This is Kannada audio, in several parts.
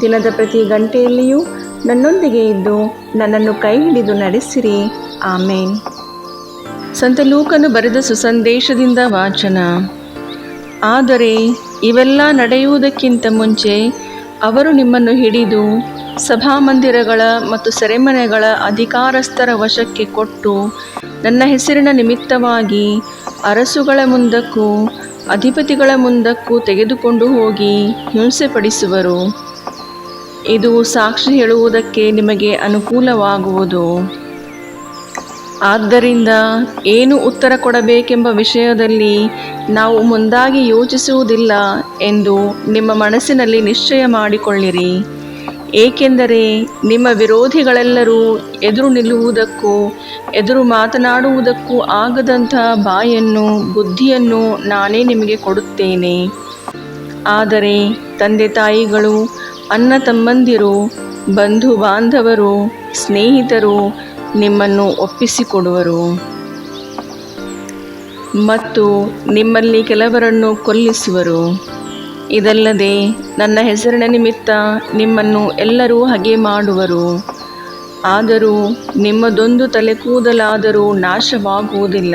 ದಿನದ ಪ್ರತಿ ಗಂಟೆಯಲ್ಲಿಯೂ ನನ್ನೊಂದಿಗೆ ಇದ್ದು ನನ್ನನ್ನು ಕೈ ಹಿಡಿದು ನಡೆಸಿರಿ. ಆಮೇನ್. ಸಂತ ಲೂಕನು ಬರೆದ ಸುಸಂದೇಶದಿಂದ ವಾಚನ. ಆದರೆ ಇವೆಲ್ಲ ನಡೆಯುವುದಕ್ಕಿಂತ ಮುಂಚೆ ಅವರು ನಿಮ್ಮನ್ನು ಹಿಡಿದು ಸಭಾಮಂದಿರಗಳ ಮತ್ತು ಸೆರೆಮನೆಗಳ ಅಧಿಕಾರಸ್ಥರ ವಶಕ್ಕೆ ಕೊಟ್ಟು ನನ್ನ ಹೆಸರಿನ ನಿಮಿತ್ತವಾಗಿ ಅರಸುಗಳ ಮುಂದಕ್ಕೂ ಅಧಿಪತಿಗಳ ಮುಂದಕ್ಕೂ ತೆಗೆದುಕೊಂಡು ಹೋಗಿ ಹಿಂಸೆಪಡಿಸುವರು. ಇದು ಸಾಕ್ಷಿ ಹೇಳುವುದಕ್ಕೆ ನಿಮಗೆ ಅನುಕೂಲವಾಗುವುದು. ಆದ್ದರಿಂದ ಏನು ಉತ್ತರ ಕೊಡಬೇಕೆಂಬ ವಿಷಯದಲ್ಲಿ ನಾವು ಮುಂದಾಗಿ ಯೋಚಿಸುವುದಿಲ್ಲ ಎಂದು ನಿಮ್ಮ ಮನಸ್ಸಿನಲ್ಲಿ ನಿಶ್ಚಯ ಮಾಡಿಕೊಳ್ಳಿರಿ. ಏಕೆಂದರೆ ನಿಮ್ಮ ವಿರೋಧಿಗಳೆಲ್ಲರೂ ಎದುರು ನಿಲ್ಲುವುದಕ್ಕೂ, ಎದುರು ಮಾತನಾಡುವುದಕ್ಕೂ ಆಗದಂಥ ಬಾಯನ್ನು, ಬುದ್ಧಿಯನ್ನು ನಾನೇ ನಿಮಗೆ ಕೊಡುತ್ತೇನೆ. ಆದರೆ ತಂದೆ ತಾಯಿಗಳು ಅಣ್ಣ ತಮ್ಮಂದಿರು ಬಂಧು ಬಾಂಧವರು ಸ್ನೇಹಿತರು ನಿಮ್ಮನ್ನು ಒಪ್ಪಿಸಿಕೊಡುವರು. ಮತ್ತು ನಿಮ್ಮಲ್ಲಿ ಕೆಲವರನ್ನು ಕೊಲ್ಲಿಸುವರು. ಇದಲ್ಲದೆ ನನ್ನ ಹೆಸರಿನ ನಿಮಿತ್ತ ನಿಮ್ಮನ್ನು ಎಲ್ಲರೂ ಹಾಗೆ ಮಾಡುವರು. ಆದರೂ ನಿಮ್ಮದೊಂದು ತಲೆ ಕೂದಲಾದರೂ ನಾಶವಾಗುವುದಿಲ್ಲ.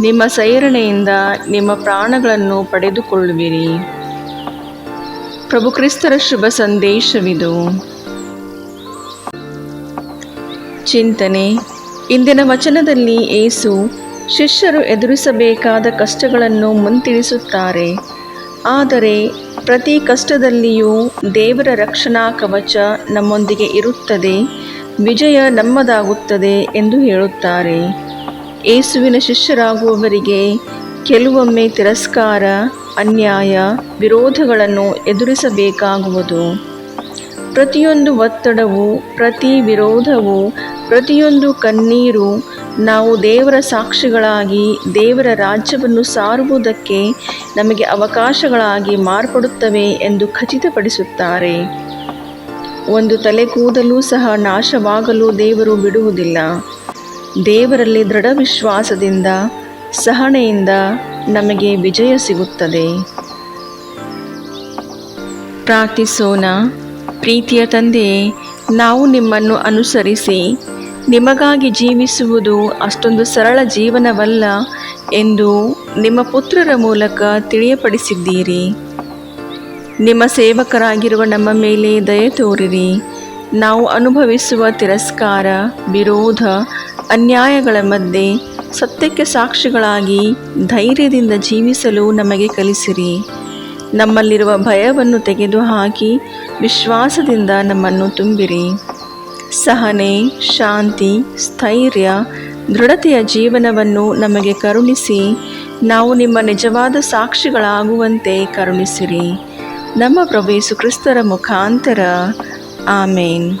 ನಿಮ್ಮ ಸೈರಣೆಯಿಂದ ನಿಮ್ಮ ಪ್ರಾಣಗಳನ್ನು ಪಡೆದುಕೊಳ್ಳುವಿರಿ. ಪ್ರಭು ಕ್ರಿಸ್ತರ ಶುಭ ಸಂದೇಶವಿದು. ಚಿಂತನೆ, ಇಂದಿನ ವಚನದಲ್ಲಿ ಏಸು ಶಿಷ್ಯರು ಎದುರಿಸಬೇಕಾದ ಕಷ್ಟಗಳನ್ನು ಮುಂತಿಳಿಸುತ್ತಾರೆ. ಆದರೆ, ಪ್ರತಿ ಕಷ್ಟದಲ್ಲಿಯೂ ದೇವರ ರಕ್ಷಣಾ ಕವಚ ನಮ್ಮೊಂದಿಗೆ ಇರುತ್ತದೆ, ವಿಜಯ ನಮ್ಮದಾಗುತ್ತದೆ ಎಂದು ಹೇಳುತ್ತಾರೆ. ಏಸುವಿನ ಶಿಷ್ಯರಾಗುವವರಿಗೆ ಕೆಲವೊಮ್ಮೆ ತಿರಸ್ಕಾರ ಅನ್ಯಾಯ ವಿರೋಧಗಳನ್ನು ಎದುರಿಸಬೇಕಾಗುವುದು. ಪ್ರತಿಯೊಂದು ಒತ್ತಡವು, ಪ್ರತಿ ವಿರೋಧವು, ಪ್ರತಿಯೊಂದು ಕಣ್ಣೀರು ನಾವು ದೇವರ ಸಾಕ್ಷಿಗಳಾಗಿ, ದೇವರ ರಾಜ್ಯವನ್ನು ಸಾರುವುದಕ್ಕೆ ನಮಗೆ ಅವಕಾಶಗಳಾಗಿ ಮಾರ್ಪಡುತ್ತವೆ ಎಂದು ಖಚಿತಪಡಿಸುತ್ತಾರೆ. ಒಂದು ತಲೆ ಕೂದಲು ಸಹ ನಾಶವಾಗಲು ದೇವರು ಬಿಡುವುದಿಲ್ಲ. ದೇವರಲ್ಲಿ ದೃಢ ವಿಶ್ವಾಸದಿಂದ, ಸಹನೆಯಿಂದ ನಮಗೆ ವಿಜಯ ಸಿಗುತ್ತದೆ. ಪ್ರಾರ್ಥಿಸೋಣ. ಪ್ರೀತಿಯ ತಂದೆ ನಾವು ನಿಮ್ಮನ್ನು ಅನುಸರಿಸಿ ನಿಮಗಾಗಿ ಜೀವಿಸುವುದು ಅಷ್ಟೊಂದು ಸರಳ ಜೀವನವಲ್ಲ ಎಂದು ನಿಮ್ಮ ಪುತ್ರರ ಮೂಲಕ ತಿಳಿಯಪಡಿಸಿದ್ದೀರಿ. ನಿಮ್ಮ ಸೇವಕರಾಗಿರುವ ನಮ್ಮ ಮೇಲೆ ದಯೆ ತೋರಿರಿ. ನಾವು ಅನುಭವಿಸುವ ತಿರಸ್ಕಾರ, ವಿರೋಧ, ಅನ್ಯಾಯಗಳ ಮಧ್ಯೆ ಸತ್ಯಕ್ಕೆ ಸಾಕ್ಷಿಗಳಾಗಿ ಧೈರ್ಯದಿಂದ ಜೀವಿಸಲು ನಮಗೆ ಕಲಿಸಿರಿ. ನಮ್ಮಲ್ಲಿರುವ ಭಯವನ್ನು ತೆಗೆದುಹಾಕಿ ವಿಶ್ವಾಸದಿಂದ ನಮ್ಮನ್ನು ತುಂಬಿರಿ. ಸಹನೆ, ಶಾಂತಿ, ಸ್ಥೈರ್ಯ, ದೃಢತೆಯ ಜೀವನವನ್ನು ನಮಗೆ ಕರುಣಿಸಿ ನಾವು ನಿಮ್ಮ ನಿಜವಾದ ಸಾಕ್ಷಿಗಳಾಗುವಂತೆ ಕರುಣಿಸಿರಿ. ನಮ್ಮ ಯೇಸು ಕ್ರಿಸ್ತರ ಮುಖಾಂತರ. ಆಮೇನ್.